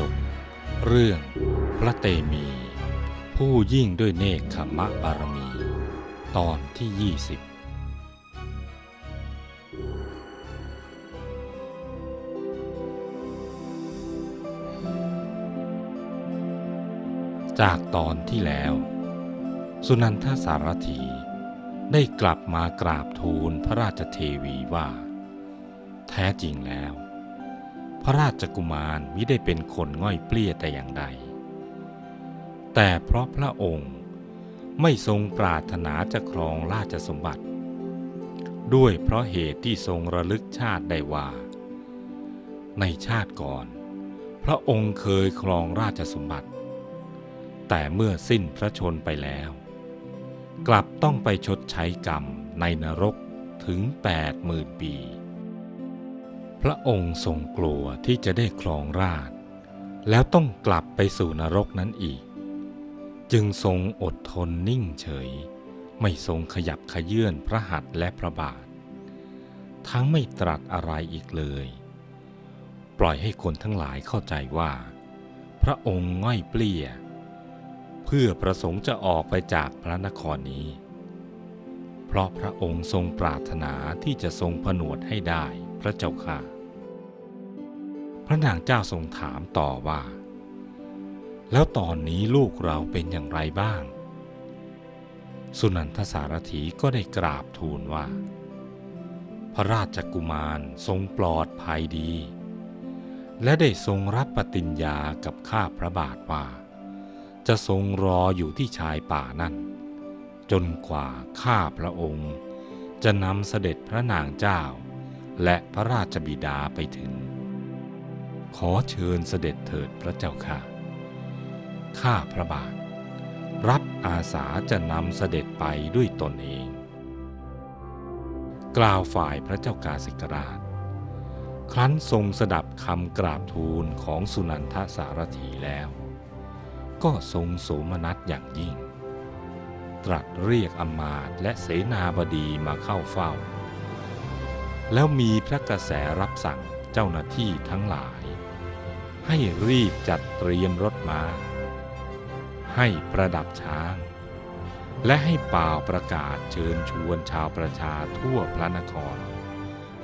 ดก เรื่องพระเตมี ผู้ยิ่งด้วยเนคขมะบารมี ตอนที่ 20 จากตอนที่แล้ว สุนันทสารถีได้กลับมากราบทูลพระราชเทวีว่า แท้จริงแล้ว พระราชกุมารมิได้เป็นคนง่อยเปลี้ยแต่อย่างใด แต่เพราะพระองค์ไม่ทรงปรารถนาจะครองราชสมบัติ ด้วยเพราะเหตุที่ทรงระลึกชาติได้ว่า ในชาติก่อน พระองค์เคยครองราชสมบัติ แต่เมื่อสิ้นพระชนไปแล้ว กลับต้องไปชดใช้กรรมในนรกถึงแปดหมื่นปี พระองค์ทรงกลัวที่จะได้ครองราชแล้วต้องกลับไปสู่นรกนั้นอีก จึงทรงอดทนนิ่งเฉย ไม่ทรงขยับขยื่นพระหัตถ์และพระบาท ทั้งไม่ตรัสอะไรอีกเลย ปล่อยให้คนทั้งหลายเข้าใจว่า พระองค์ง่อยเปลี้ยเพื่อประสงค์จะออกไปจากพระนครนี้ เพราะพระองค์ทรงปรารถนาที่จะทรงผนวดให้ได้ พระเจ้าค่ะ พระนางเจ้าทรงถามต่อว่า แล้วตอนนี้ลูกเราเป็นอย่างไรบ้าง สุนันทสารถีก็ได้กราบทูลว่า พระราชกุมารทรงปลอดภัยดี และได้ทรงรับปฏิญญากับข้าพระบาทว่า จะทรงรออยู่ที่ชายป่านั่น จนกว่าข้าพระองค์จะนำเสด็จพระนางเจ้า และพระราชบิดาไปถึง ขอเชิญเสด็จเถิดพระเจ้าค่ะ ข้าพระบาท รับอาสาจะนำเสด็จไปด้วยตนเอง กล่าวฝ่ายพระเจ้ากาสิกราช ครั้นทรงสดับคำกราบทูลของสุนันทสารถีแล้ว ก็ทรงโสมนัสอย่างยิ่ง ตรัสเรียกอมาตและเสนาบดีมาเข้าเฝ้า แล้วมีพระกระแสรับสั่งเจ้าหน้าที่ทั้งหลาย ให้รีบจัดเตรียมรถมา้า ให้ประดับช้าง และให้เป่าประกาศเชิญชวนชาวประชาทั่วพระนคร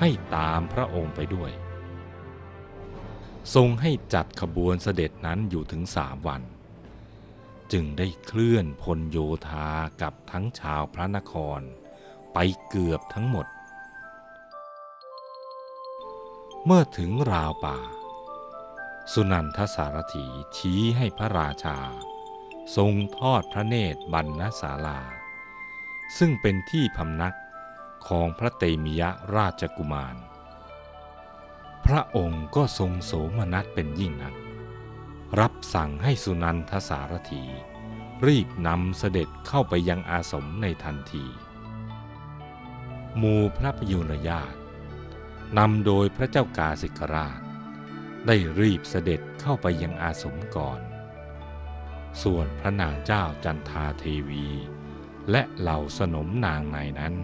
ให้ตามพระองค์ไปด้วย ทรงให้จัดขบวนเสด็จนั้นอยู่ถึงสามวัน จึงได้เคลื่อนพลโยธากับทั้งชาวพระนคร ไปเกือบทั้งหมด เมื่อถึงราวป่า สุนันทสารถีชี้ให้พระราชา ทรงทอดพระเนตรบรรณศาลา ซึ่งเป็นที่พำนักของพระเตมิยราชกุมาร พระองค์ก็ทรงโสมนัสเป็นยิ่งนัก รับสั่งให้สุนันทสารถี รีบนำเสด็จเข้าไปยังอาสมในทันที หมูพระพยุรญาต นำโดยพระเจ้ากาสิกราช ได้รีบเสด็จเข้าไปยังอาสมก่อน ส่วนพระนางเจ้าจันทาเทวี และเหล่าสนมนางในนั้น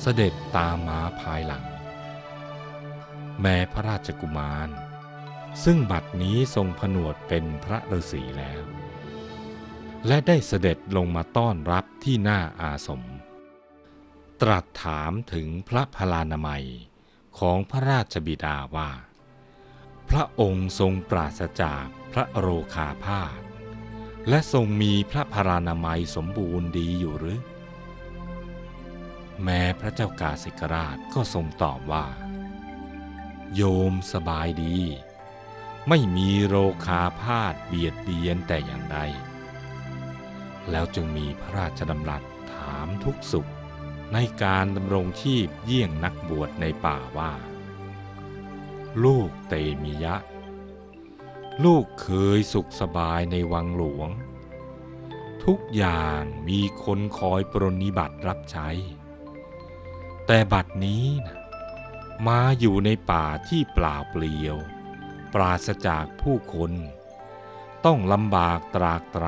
เสด็จตามมาภายหลัง แม้พระราชกุมาร ซึ่งบัดนี้ทรงผนวดเป็นพระฤาษีแล้ว และได้เสด็จลงมาต้อนรับที่หน้าอาสม ตรัสถามถึงพระพลานามัยของพระราชบิดาว่า พระองค์ทรงปราศจากพระโรคาพาธและทรงมีพระพรานามัยสมบูรณ์ดีอยู่หรือ แม้พระเจ้ากาสิกราชก็ทรงตอบว่า โยมสบายดี ไม่มีโรคาพาธเบียดเบียนแต่อย่างใดแล้วจึงมีพระราชดำรัสถามทุกสุข ในการดำรงชีพเยี่ยงนักบวชในป่าว่า ลูกเตมิยะ ลูกเคยสุขสบายในวังหลวง ทุกอย่างมีคนคอยปรนนิบัติรับใช้ แต่บัดนี้นะมาอยู่ในป่าที่เปล่าเปลี่ยว ปราศจากผู้คน ต้องลำบากตรากตร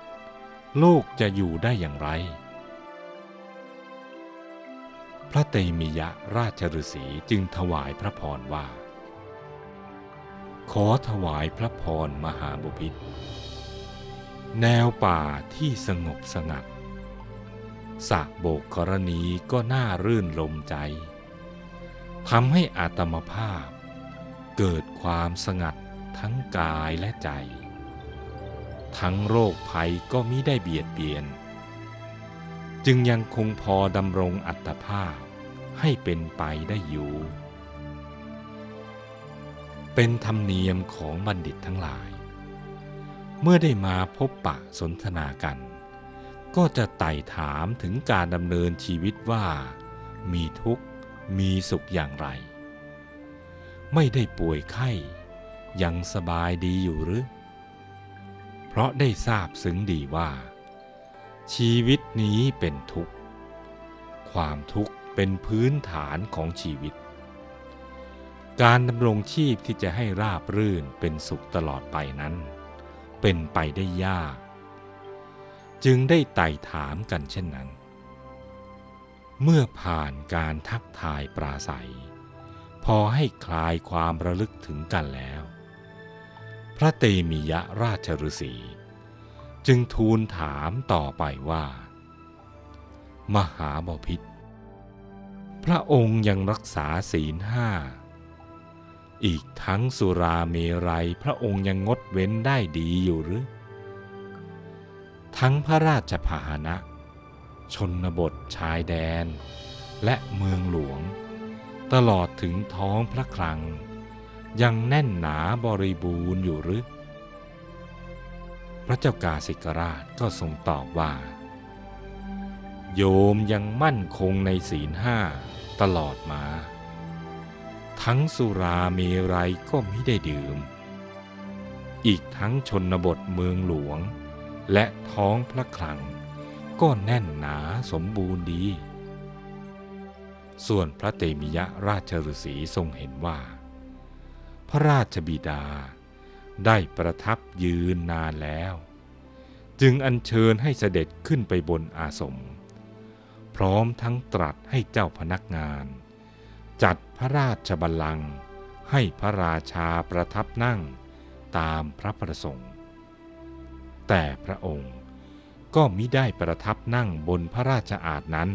ำลูกจะอยู่ได้อย่างไร พระเตมิยะราชฤษีจึงถวายพระพรว่า ขอถวายพระพรมหาบุพิตรแนวป่าที่สงบสงัดสะโบกกรณีก็น่ารื่นลมใจทำให้อาตมภาพ เกิดความสงัดทั้งกายและใจ ทั้งโรคภัยก็มิได้เบียดเบียน จึงยังคงพอดำรงอัตภาพให้เป็นไปได้อยู่ เป็นธรรมเนียมของบัณฑิตทั้งหลาย เมื่อได้มาพบปะสนทนากัน ก็จะไต่ถามถึงการดำเนินชีวิตว่า มีทุกข์มีสุขอย่างไร ไม่ได้ป่วยไข้ ยังสบายดีอยู่หรือ เพราะได้ทราบซึ้งดีว่า ชีวิตนี้เป็นทุกข์ ความทุกข์เป็นพื้นฐานของชีวิต การดำรงชีพที่จะให้ราบรื่นเป็นสุขตลอดไปนั้น เป็นไปได้ยาก จึงได้ไต่ถามกันเช่นนั้น เมื่อผ่านการทักทายปราศัย พอให้คลายความระลึกถึงกันแล้ว พระเตมียราชฤษี จึงทูลถามต่อไปว่า มหาบพิษพระองค์ยังรักษาศีลห้า อีกทั้งสุราเมรัยพระองค์ยังงดเว้นได้ดีอยู่หรือ ทั้งพระราชพาหนะ ชนบทชายแดน และเมืองหลวง ตลอดถึงท้องพระคลัง ยังแน่นหนาบริบูรณ์อยู่หรือ พระเจ้ากาสิกราชก็ทรงตอบว่า โยมยังมั่นคงในศีลห้าตลอดมา ทั้งสุราเมรัยก็ไม่ได้ดื่ม อีกทั้งชนบทเมืองหลวง และท้องพระคลัง ก็แน่นหนาสมบูรณ์ดี ส่วนพระเตมิยะราชฤษีทรงเห็นว่า พระราชบิดา ได้ประทับยืนนานแล้ว จึงอัญเชิญให้เสด็จขึ้นไปบนอาสม พร้อมทั้งตรัสให้เจ้าพนักงาน จัดพระราชบัลลังก์ให้พระราชาประทับนั่งตามพระประสงค์ แต่พระองค์ก็มิได้ประทับนั่งบนพระราชอาณนั้น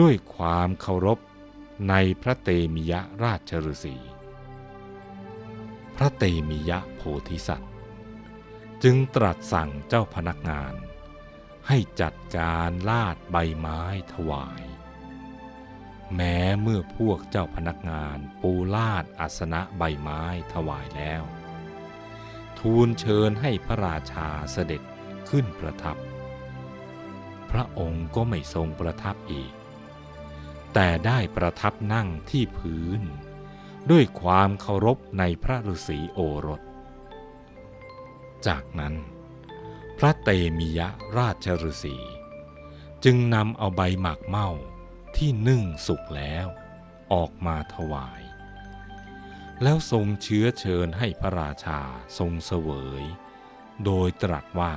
ด้วยความเคารพในพระเตมิยราชฤาษี พระเตมิยะโพธิสัตว์ จึงตรัสสั่งเจ้าพนักงาน ให้จัดการลาดใบไม้ถวาย แม้เมื่อพวกเจ้าพนักงานปูลาดอาสนะใบไม้ถวายแล้ว ทูลเชิญให้พระราชาเสด็จขึ้นประทับ พระองค์ก็ไม่ทรงประทับอีก แต่ได้ประทับนั่งที่พื้น ด้วยความเคารพในพระฤาษีโอรส จากนั้น พระเตมิยะราชฤาษีจึงนำเอาใบหมากเม่าที่นึ่งสุกแล้วออกมาถวาย แล้วทรงเชื้อเชิญให้พระราชาทรงเสวย โดยตรัสว่า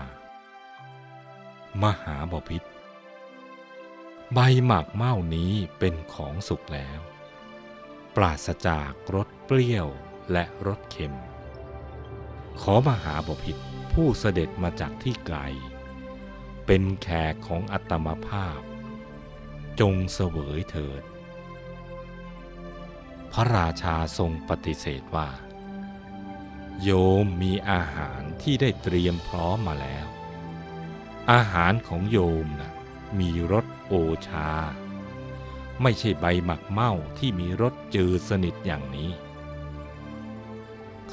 มหาบพิษใบหมากเม่านี้เป็นของสุกแล้ว ปราศจากรสเปรี้ยวและรสเค็ม ขอมหาบพิษผู้เสด็จมาจากที่ไกล เป็นแขกของอัตมภาพ จงเสวยเถิด พระราชาทรงปฏิเสธว่า โยมมีอาหารที่ได้เตรียมพร้อมมาแล้ว อาหารของโยมนะมีรสโอชา ไม่ใช่ใบหมักเมาที่มีรสจืดสนิทอย่างนี้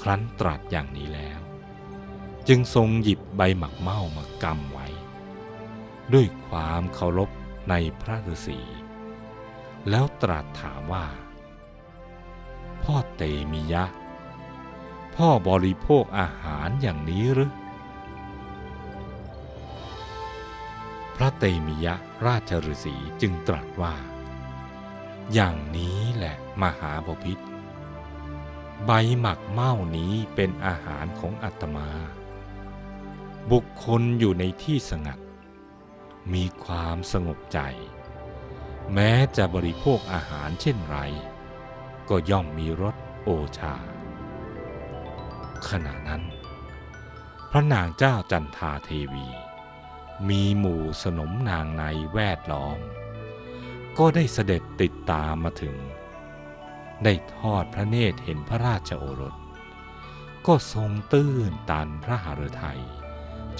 ครั้นตรัสอย่างนี้แล้ว จึงทรงหยิบใบหมักเมามากำไว้ ด้วยความเคารพในพระฤาษีแล้วตรัสถามว่า พ่อเตมิยะ พ่อบริโภคอาหารอย่างนี้หรือพระเตมิยะราชฤาษีจึงตรัสว่า อย่างนี้แหละมหาบพิษใบหมักเม่านี้เป็นอาหารของอาตมา บุคคลอยู่ในที่สงัด มีความสงบใจ แม้จะบริโภคอาหารเช่นไร ก็ย่อมมีรสโอชา ขณะนั้น พระนางเจ้าจันทาเทวี มีหมู่สนมนางในแวดล้อม ก็ได้เสด็จติดตามมาถึง ได้ทอดพระเนตรเห็นพระราชโอรส ก็ทรงตื้นตันพระหฤทัย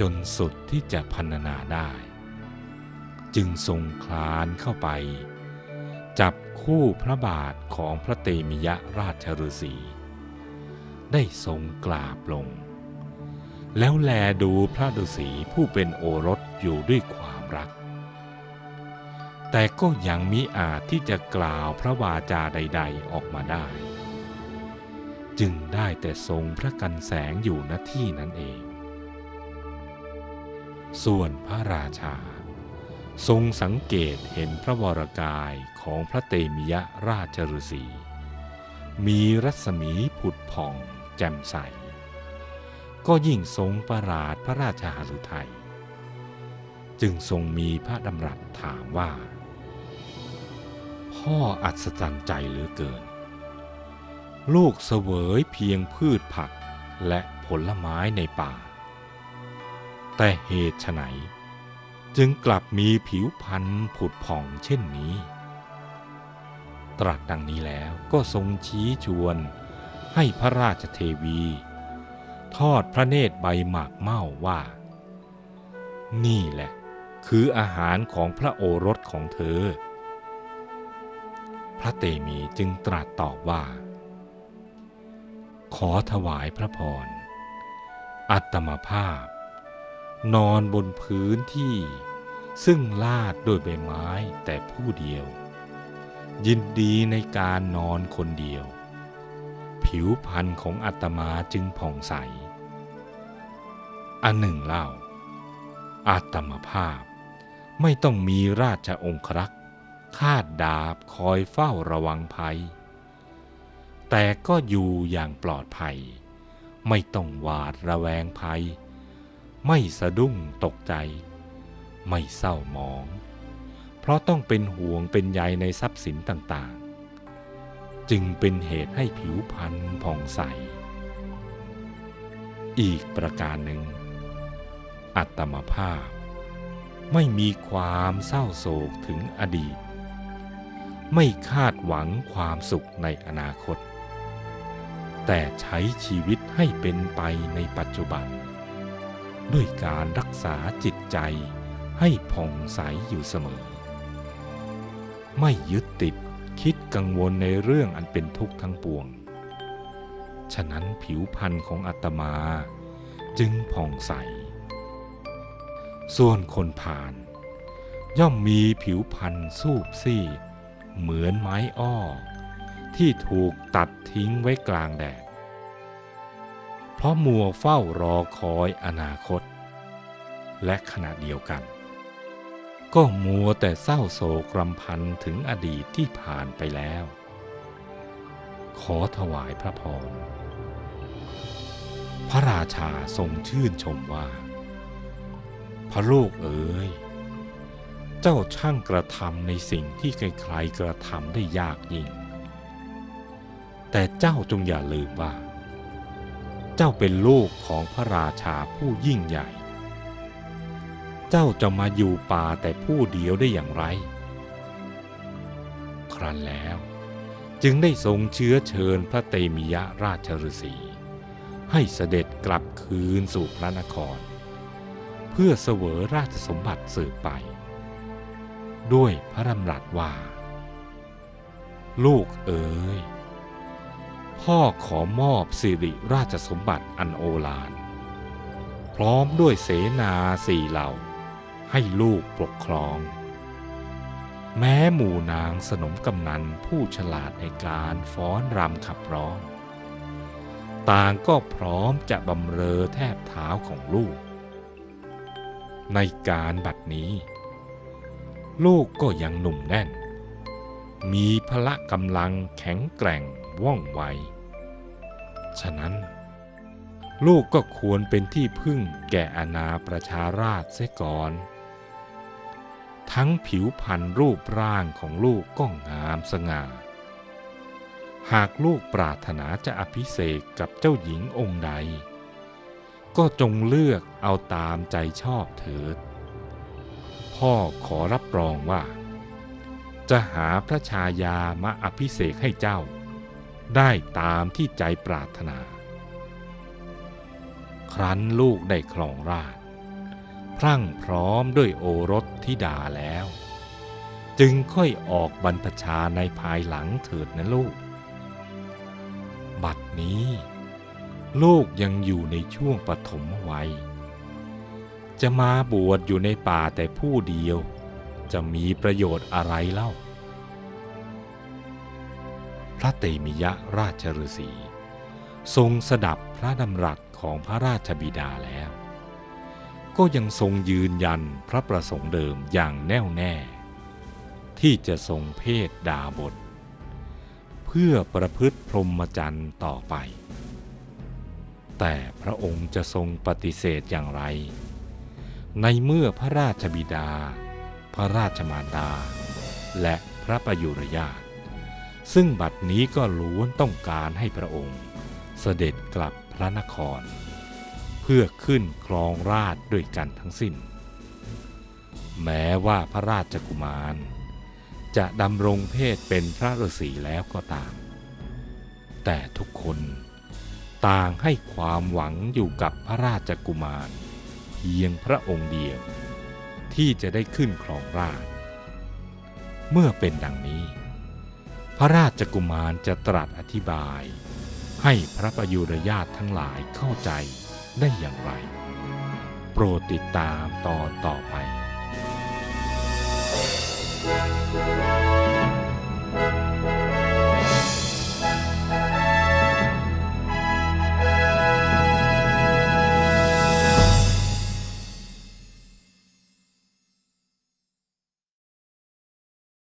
จนสุดที่จะพรรณนาได้ จึงทรงคลานเข้าไป จับคู่พระบาทของพระเตมิยราชฤาษีได้ทรงกราบลง แล้วแลดูพระฤาษีผู้เป็นโอรสอยู่ด้วยความรัก แต่ก็ยังมิอาจที่จะกล่าวพระวาจาใด ๆออกมาได้ จึงได้แต่ทรงพระกันแสงอยู่ณที่นั้นเอง ส่วนพระราชา ทรงสังเกตเห็นพระวรกายของพระเตมิยราชฤษี มีรัศมีผุดผ่องแจ่มใส ก็ยิ่งทรงประหลาดพระราชาหฤทัยจึงทรงมีพระดำรัสถามว่า พ่ออัศจรรย์ใจเหลือเกิน ลูกเสวยเพียงพืชผักและผลไม้ในป่า แต่เหตุไฉนจึงกลับมีผิวพรรณผุดผ่องเช่นนี้ ตรัสดังนี้แล้วก็ทรงชี้ชวนให้พระราชเทวี ทอดพระเนตรใบหมากเม่าว่า นี่แหละ คืออาหารของพระโอรสของเธอ ระเตมีจึงตรัสตอบว่า ขอถวายพระพร อัตมภาพ นอนบนพื้นที่ซึ่งลาดด้วยใบไม้แต่ผู้เดียว ยินดีในการนอนคนเดียว ผิวพรรณของอัตมาจึงผ่องใส อันหนึ่งเล่า อัตมภาพไม่ต้องมีราชองครักษ คาดดาบคอยเฝ้าระวังภัย แต่ก็อยู่อย่างปลอดภัย ไม่ต้องหวาดระแวงภัย ไม่สะดุ้งตกใจ ไม่เศร้าหมอง เพราะต้องเป็นห่วงเป็นใยในทรัพย์สินต่างๆ จึงเป็นเหตุให้ผิวพรรณผ่องใส อีกประการหนึ่ง อัตมภาพไม่มีความเศร้าโศกถึงอดีต ไม่คาดหวังความสุขในอนาคต แต่ใช้ชีวิตให้เป็นไปในปัจจุบัน ด้วยการรักษาจิตใจให้ผ่องใสอยู่เสมอ ไม่ยึดติดคิดกังวลในเรื่องอันเป็นทุกข์ทั้งปวง ฉะนั้นผิวพรรณของอาตมาจึงผ่องใส ส่วนคนผ่าน ย่อมมีผิวพรรณสูบซีด เหมือนไม้อ้อ ที่ถูกตัดทิ้งไว้กลางแดด เพราะมัวเฝ้ารอคอยอนาคต และขณะเดียวกัน ก็มัวแต่เศร้าโศกรำพันถึงอดีตที่ผ่านไปแล้ว ขอถวายพระพร พระราชาทรงชื่นชมว่า พระลูกเอ๋ย เจ้าช่างกระทำในสิ่งที่ใครๆกระทำได้ยากยิ่ง แต่เจ้าจงอย่าลืมว่า เจ้าเป็นลูกของพระราชาผู้ยิ่งใหญ่ เจ้าจะมาอยู่ป่าแต่ผู้เดียวได้อย่างไร ครั้นแล้วจึงได้ทรงเชื้อเชิญพระเตมิยะราชฤษีให้เสด็จกลับคืนสู่พระนคร เพื่อเสวยราชสมบัติสืบไป ด้วยพระดำรัสว่า ลูกเอ๋ยพ่อขอมอบสิริราชสมบัติอันโอฬารพร้อมด้วยเสนาสี่เหล่า ให้ลูกปกครอง แม้หมู่นางสนมกำนันผู้ฉลาดในการฟ้อนรำขับร้อง ต่างก็พร้อมจะบำเรอแทบเท้าของลูก ในการบัดนี้ ลูกก็ยังหนุ่มแน่น มีพละกำลังแข็งแกร่งว่องไว ฉะนั้น ลูกก็ควรเป็นที่พึ่งแก่อาณาประชาราชเสียก่อน ทั้งผิวพรรณรูปร่างของลูกก็งามสง่า หากลูกปรารถนาจะอภิเษกกับเจ้าหญิงองค์ใด ก็จงเลือกเอาตามใจชอบเถิด พ่อขอรับรองว่า จะหาพระชายามาอภิเษกให้เจ้า ได้ตามที่ใจปรารถนา ครั้นลูกได้ครองราชพรั่งพร้อมด้วยโอรสธิดาแล้ว จึงค่อยออกบรรพชาในภายหลังเถิดนะลูก บัดนี้ ลูกยังอยู่ในช่วงปฐมวัย จะมาบวชอยู่ในป่าแต่ผู้เดียว จะมีประโยชน์อะไรเล่า พระเตมิยะราชฤาษีทรงสดับพระดำรัสของพระราชบิดาแล้ว ก็ยังทรงยืนยันพระประสงค์เดิมอย่างแน่วแน่ ที่จะทรงเพศดาบท เพื่อประพฤติพรหมจรรย์ต่อไป แต่พระองค์จะทรงปฏิเสธอย่างไร ในเมื่อพระราชบิดา พระราชมารดา และพระประยุรญาตซึ่งบัดนี้ก็ล้วนต้องการให้พระองค์ เสด็จกลับพระนคร เพื่อขึ้นครองราชด้วยกันทั้งสิ้น แม้ว่าพระราชกุมาร จะดำรงเพศเป็นพระฤาษีแล้วก็ตาม แต่ทุกคนต่างให้ความหวังอยู่กับพระราชกุมาร พียงพระองค์เดียว ที่จะได้ขึ้นครองราชเมื่อเป็นดังนี้ พระราชกุมารจะตรัสอธิบาย ให้พระประยุรญาตทั้งหลายเข้าใจได้อย่างไร โปรดติดตามตอนต่อไป Thank